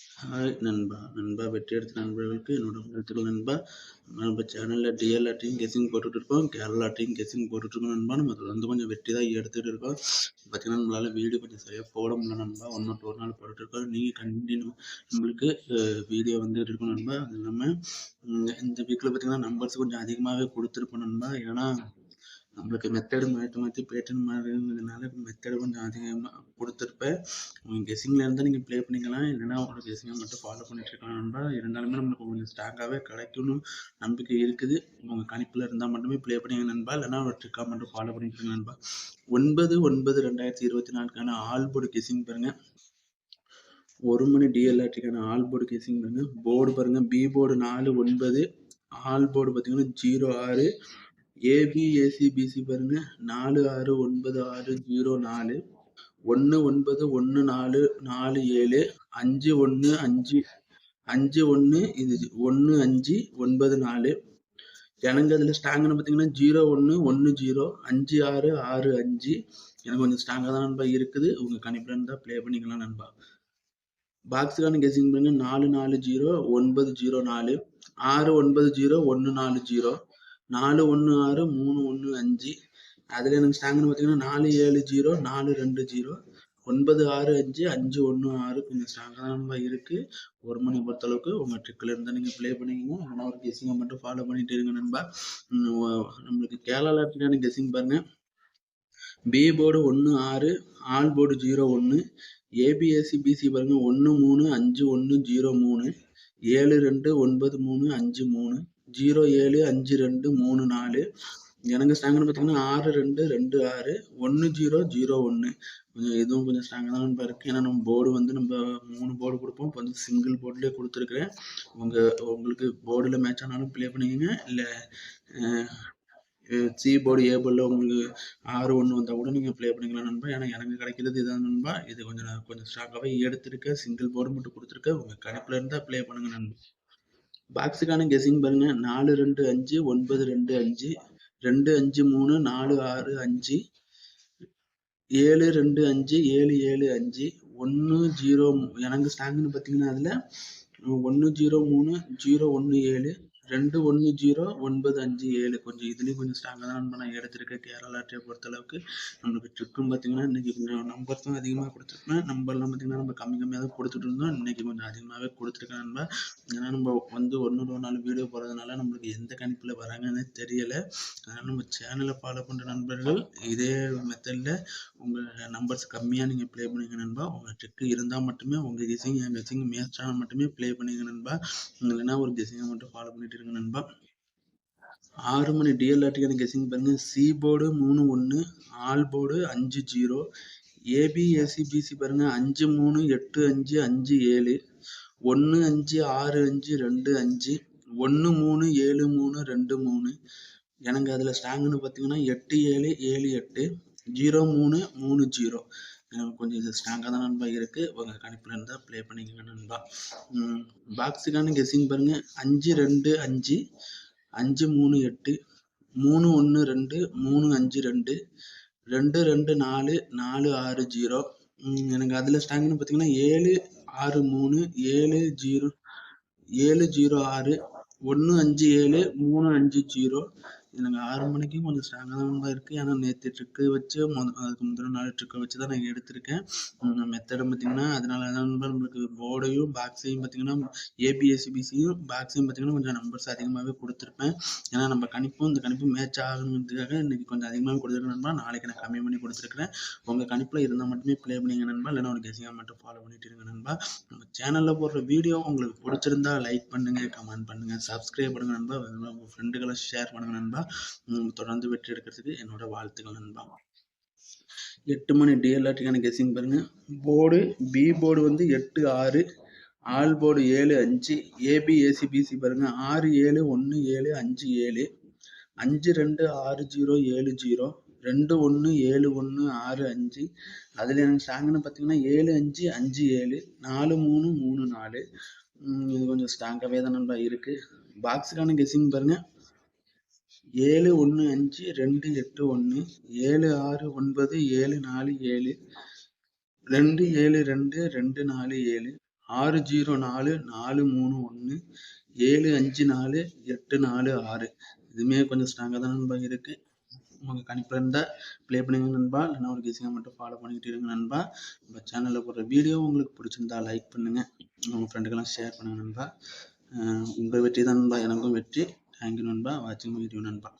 Hi நண்பா. நண்பா வெற்றி எடுத்த நண்பர்களுக்கு என்னோட வாழ்த்துக்கள் நண்பா. நம்ம சேனலில் டிஎல்ஆர் டீம் கெஸிங் போட்டுகிட்டு இருக்கோம். கேரளா டீம் கெஸிங் போட்டுட்டு இருக்கோம் நண்பா. நம்ம தொடர்ந்து வந்து கொஞ்சம் வெற்றி தான் எடுத்துகிட்டு இருக்கோம். பார்த்தீங்கன்னா நம்மளால் வீடியோ கொஞ்சம் சரியாக போட முடியல நண்பா. ஒன்று ஒரு நாள் போட்டுட்டு இருக்கோம். நீங்கள் கண்டினியூ நம்மளுக்கு வீடியோ வந்து இருக்கும் நண்பா. அது இல்லாமல் இந்த வீக்கில் பார்த்தீங்கன்னா நம்பர்ஸ் கொஞ்சம் அதிகமாகவே கொடுத்துருப்போம் நண்பா. ஏன்னா நம்மளுக்கு மெத்தடு மாற்றி மாற்றி பேட்டர்ன் மாறுறதுனால மெத்தடு கொஞ்சம் அதிகமாக கொடுத்துருப்பேன் உங்கள் கெஸிங்கில் இருந்தால் நீங்கள் ப்ளே பண்ணிக்கலாம் இல்லைன்னா உங்களோட கெஸிங்கை மட்டும் ஃபாலோ பண்ணிட்டு இருக்கலாம் நண்பா. இருந்தாலுமே நம்மளுக்கு கொஞ்சம் ஸ்ட்ராங்காகவே கிடைக்கணும் நம்பிக்கை இருக்குது. உங்கள் கணிப்பில் இருந்தால் மட்டுமே ப்ளே பண்ணிங்க நண்பா. இல்லைன்னா ஒரு ட்ரிக்காக மட்டும் ஃபாலோ பண்ணிட்டு நண்பா. ஒன்பது ஒன்பது ரெண்டாயிரத்தி இருபத்தி நாலுக்கான ஆல் போர்டு பாருங்கள் ஒரு மணி டிஎல்ஆர்டிக்கான ஆல் போர்டு கேசிங் பாருங்கள் போர்டு பாருங்கள் பி போர்டு நாலு ஒன்பது. ஆல் போர்டு பார்த்தீங்கன்னா ஜீரோ ஆறு. ஏபிஏசிபிசி பாருங்க. நாலு ஆறு ஒன்பது ஆறு ஜீரோ நாலு. ஒன்று ஒன்பது ஒன்று நாலு நாலு ஏழு அஞ்சு ஒன்று அஞ்சு அஞ்சு ஒன்று இது ஒன்று அஞ்சு ஒன்பது நாலு. எனக்கு அதில் ஸ்டாங்குன்னு பார்த்தீங்கன்னா ஜீரோ ஒன்று ஒன்று ஜீரோ அஞ்சு ஆறு ஆறு அஞ்சு. எனக்கு கொஞ்சம் ஸ்ட்ராங்காக தான் நண்பா இருக்குது. உங்கள் கணிப்பில் இருந்தால் ப்ளே பண்ணிக்கலாம் நண்பா. பாக்ஸுக்கான கெஸிங் பண்ணுங்க நாலு நாலு ஜீரோ ஒன்பது ஜீரோ நாலு. ஆறு ஒன்பது ஜீரோ ஒன்று நாலு ஜீரோ. நாலு ஒன்று ஆறு மூணு ஒன்று அஞ்சு. அதில் எனக்கு ஸ்ட்ராங்னு பார்த்தீங்கன்னா நாலு ஏழு ஜீரோ நாலு ரெண்டு ஜீரோ ஒன்பது ஆறு அஞ்சு அஞ்சு ஒன்று ஆறு கொஞ்சம் ஸ்ட்ராங்காக தான் இருக்குது ஒரு மணி பொறுத்தளவுக்கு உங்கள் ட்ரிக்கில் இருந்தால் நீங்கள் ப்ளே பண்ணிக்கோங்க. ஆனால் ஒரு கெஸிங்கை மட்டும் ஃபாலோ பண்ணிகிட்டு இருங்க நண்பா. நம்மளுக்கு கேரளாட்டிலான கெஸிங் பாருங்கள் பி போர்டு ஒன்று ஆறு ஆல் போர்டு ஜீரோ ஒன்று ஏபிஎஸ்சி பிசி பாருங்கள் ஒன்று மூணு அஞ்சு ஒன்று ஜீரோ மூணு ஏழு ரெண்டு ஒன்பது மூணு அஞ்சு மூணு. ஜீரோ ஏழு அஞ்சு ரெண்டு மூணு நாலு. எனக்கு ஸ்ட்ராங்னு பார்த்தீங்கன்னா ஆறு ரெண்டு ரெண்டு ஆறு ஒன்று ஜீரோ ஜீரோ ஒன்று கொஞ்சம் இதுவும் கொஞ்சம் ஸ்ட்ராங்காக தான் இருக்குது ஏன்னா நம்ம போர்டு வந்து நம்ம மூணு போர்டு கொடுப்போம். இப்போ வந்து சிங்கிள் போர்ட்லேயே கொடுத்துருக்குறேன். உங்கள் உங்களுக்கு போர்டில் மேட்ச் ஆனாலும் ப்ளே பண்ணிக்கோங்க. இல்லை சி போர்டு ஏ போர்டில் உங்களுக்கு ஆறு ஒன்று வந்தால் கூட நீங்கள் ப்ளே பண்ணிக்கலாம் நண்பா. ஏன்னா எனக்கு கிடைக்கிறது இதான் நண்பா. இது கொஞ்சம் கொஞ்சம் ஸ்ட்ராங்காகவே எடுத்திருக்கேன். சிங்கிள் போர்டு மட்டும் கொடுத்துருக்கேன். உங்கள் கணக்கில் இருந்தால் ப்ளே பண்ணுங்கள் நண்பா. பாக்ஸுக்கான கெஸிங் பாருங்க. நாலு ரெண்டு அஞ்சு ஒன்பது ரெண்டு அஞ்சு ரெண்டு அஞ்சு மூணு நாலு ஆறு அஞ்சு ஏழு ரெண்டு அஞ்சு ஏழு ஏழு அஞ்சு ஒன்று ஜீரோ எனக்கு ஸ்டாங்குன்னு பார்த்தீங்கன்னா அதில் ஒன்று ஜீரோ மூணு ஜீரோ ஒன்று ஏழு ரெண்டு ஒன்று ஜீரோ ஒன்பது அஞ்சு ஏழு. கொஞ்சம் இதுலேயும் கொஞ்சம் ஸ்ட்ராங்காக தான் நான் எடுத்திருக்கேன் கேரளா டே பொறுத்தளவுக்கு நம்மளுக்கு ட்ரிக்கும் பார்த்தீங்கன்னா இன்றைக்கி கொஞ்சம் நம்பர் தான் அதிகமாக கொடுத்துருக்கேன் நம்பர்லாம் பார்த்தீங்கன்னா நம்ம கம்மி கம்மியாக தான் கொடுத்துட்டு இருந்தோம். இன்றைக்கி கொஞ்சம் அதிகமாகவே கொடுத்துருக்கேன் நம்ம. ஏன்னா நம்ம வந்து ஒன்று ஒரு நாள் வீடியோ போகிறதுனால நம்மளுக்கு எந்த கணிப்பில் வராங்கன்னு தெரியலை. அதனால் நம்ம சேனலை ஃபாலோ பண்ணுற நண்பர்கள் இதே மெத்தடில் உங்கள் நம்பர்ஸ் கம்மியாக நீங்கள் ப்ளே பண்ணிங்க நண்பா. உங்கள் ட்ரிக்கு இருந்தால் மட்டுமே உங்கள் கெஸிங் என் கெஸிங் மேட்ச் மட்டுமே ப்ளே பண்ணிங்க நண்பா. இல்லைன்னா ஒரு கெஸிங்கை மட்டும் ஃபாலோ பண்ணிட்டு இருங்க நண்பா. ஆறு மணி டிஎல்ஆர்டிக்கான கெஸிங் பாருங்கள் சி போர்டு மூணு ஒன்று ஆல் போர்டு அஞ்சு ஜீரோ ஏபிஎஸ்சி பிசி பாருங்க. அஞ்சு மூணு எட்டு அஞ்சு அஞ்சு ஏழு ஒன்று அஞ்சு ஆறு அஞ்சு ரெண்டு அஞ்சு ஒன்று மூணு ஏழு மூணு ரெண்டு மூணு. எனக்கு அதில் ஸ்ட்ராங்குன்னு பார்த்தீங்கன்னா எட்டு ஏழு ஏழு எட்டு ஜீரோ மூணு மூணு ஜீரோ கொஞ்சம் இது ஸ்ட்ராங்காக தான் நண்பா இருக்குது உங்கள் கணிப்பில் இருந்தால் ப்ளே பண்ணிக்கோங்க நண்பா. பாக்ஸுக்கான கெஸ்ஸிங் பாருங்கள் அஞ்சு ரெண்டு அஞ்சு. அஞ்சு மூணு எட்டு. மூணு ஒன்று ரெண்டு. மூணு அஞ்சு ரெண்டு. ரெண்டு ரெண்டு நாலு. நாலு ஆறு ஜீரோ எனக்கு அதில் ஸ்ட்ராங்னு பார்த்தீங்கன்னா ஏழு ஆறு மூணு ஏழு ஜீரோ ஏழு ஜீரோ ஆறு. ஒன்று அஞ்சு ஏழு. மூணு அஞ்சு ஜீரோ எனக்கு ஆறு மணிக்கும் கொஞ்சம் ஸ்ட்ராங்காக தான் இருக்குது ஏன்னா நேற்று ட்ரிக்கு வச்சு மொத அதுக்கு முந்தின நாள் ட்ரிக்கை வச்சு தான் நான் எடுத்திருக்கேன். மெத்தடை பார்த்திங்கன்னா அதனால தான் நம்மளுக்கு போர்டையும் பாக்ஸையும் பார்த்திங்கன்னா ஏபிஎஸ்சிபிசியும் பாக்ஸையும் பார்த்திங்கன்னா கொஞ்சம் நம்பர்ஸ் அதிகமாகவே கொடுத்துருப்பேன். ஏன்னா நம்ம கணிப்பும் இந்த கணிப்பு மேட்ச் ஆகணுன்றதுக்காக இன்றைக்கி கொஞ்சம் அதிகமாகவே கொடுத்துருக்கேன் நண்பா. நாளைக்கு நான் கம்மி பண்ணி கொடுத்துருக்குறேன். உங்கள் கணிப்பில் இருந்தால் மட்டுமே ப்ளே பண்ணிங்க நண்பா. இல்லைன்னா ஒரு கெஸிங்காக மட்டும் ஃபாலோ பண்ணிட்டு இருங்க நண்பா. நம்ம சேனலில் போடுற வீடியோ உங்களுக்கு பிடிச்சிருந்தா லைக் பண்ணுங்கள் கமெண்ட் பண்ணுங்கள் சப்ஸ்கிரைப் பண்ணுங்கள் நண்பா. உங்கள் ஃப்ரெண்டுகளை ஷேர் பண்ணுங்கள் நண்பா. தொடர்ந்து வெற்றி எடுக்கிறதுக்கு என்னோட வாழ்த்துக்கள் நண்பா. எட்டு மணி டிஎல்ஆர்டிக்கான கெஸிங் பாருங்க. போர்டு பி போர்டு வந்து எட்டு ஆறு ஆல் போர்டு ஏழு அஞ்சு ஏபி பிசி பாருங்க. ஆறு ஏழு ஒன்று ஏழு அஞ்சு ஏழு. அஞ்சு ரெண்டு ஆறு ஜீரோ ஏழு ஜீரோ. ரெண்டு ஒன்று ஏழு ஒன்று ஆறு அஞ்சு. அதில் எனக்கு ஸ்டாங்குன்னு பார்த்தீங்கன்னா ஏழு அஞ்சு அஞ்சு ஏழு. நாலு மூணு மூணு நாலு. இது கொஞ்சம் ஸ்ட்ராங்காகவே தான் நல்லா இருக்குது பாக்ஸுக்கான கெஸிங் பாருங்கள் ஏழு ஒன்று அஞ்சு ரெண்டு எட்டு ஒன்று ஏழு ஆறு ஒன்பது ஏழு நாலு ஏழு ரெண்டு ஏழு ரெண்டு ரெண்டு நாலு ஏழு ஆறு ஜீரோ நாலு நாலு மூணு ஒன்று ஏழு அஞ்சு நாலு எட்டு நாலு ஆறு. இதுவுமே கொஞ்சம் ஸ்ட்ராங்காக தான் நண்பா இருக்குது உங்கள் கணிப்பில் இருந்தால் ப்ளே பண்ணுங்க நண்பா. இல்லைனா ஒரு கீசிங்காக மட்டும் ஃபாலோ பண்ணிக்கிட்டு இருங்க நண்பா. நம்ம சேனலில் போடுற வீடியோ உங்களுக்கு பிடிச்சிருந்தா லைக் பண்ணுங்கள் உங்கள் ஃப்ரெண்டுக்கெல்லாம் ஷேர் பண்ணுங்கள் நண்பா. உங்கள் வெற்றி தான் நண்பா. எனக்கும் வெற்றி. தேங்க்யூ நண்பா வாட்சிங் வீடியோ நண்பா